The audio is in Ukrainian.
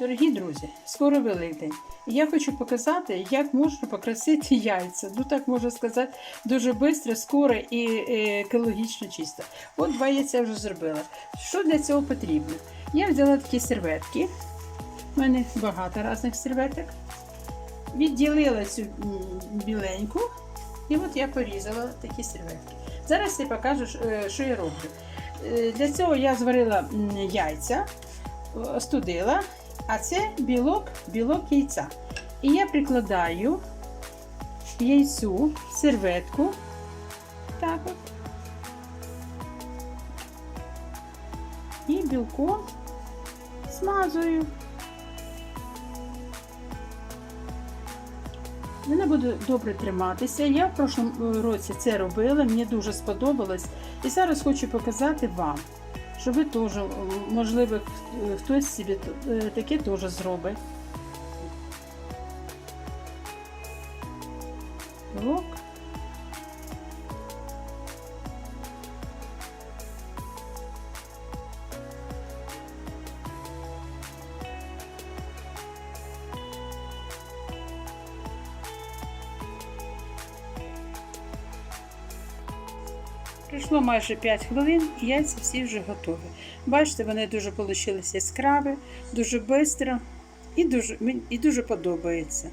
Дорогі друзі, скоро Великдень. І я хочу показати, як можна покрасити яйця. Ну так можна сказати, дуже швидко, скоро і е, екологічно чисто. От два яйця вже зробила. Що для цього потрібно? Я взяла такі серветки. У мене багато різних серветок. Відділила цю біленьку, і от я порізала такі серветки. Зараз я покажу, що- е, я роблю. Е, Для цього я зварила яйця, остудила, а це білок, білок яйця. І я прикладаю яйцю серветку. Так от. І білком смазую. Вона буде добре триматися. Я в прошлому році це робила, мені дуже сподобалось. І зараз хочу показати вам, що ви теж, можливо, хтось собі е, таке теж зробить. Білок. Пройшло майже 5 хвилин і яйця всі вже готові. Бачите, вони дуже вийшли яскраві, дуже швидко і дуже, і дуже подобається.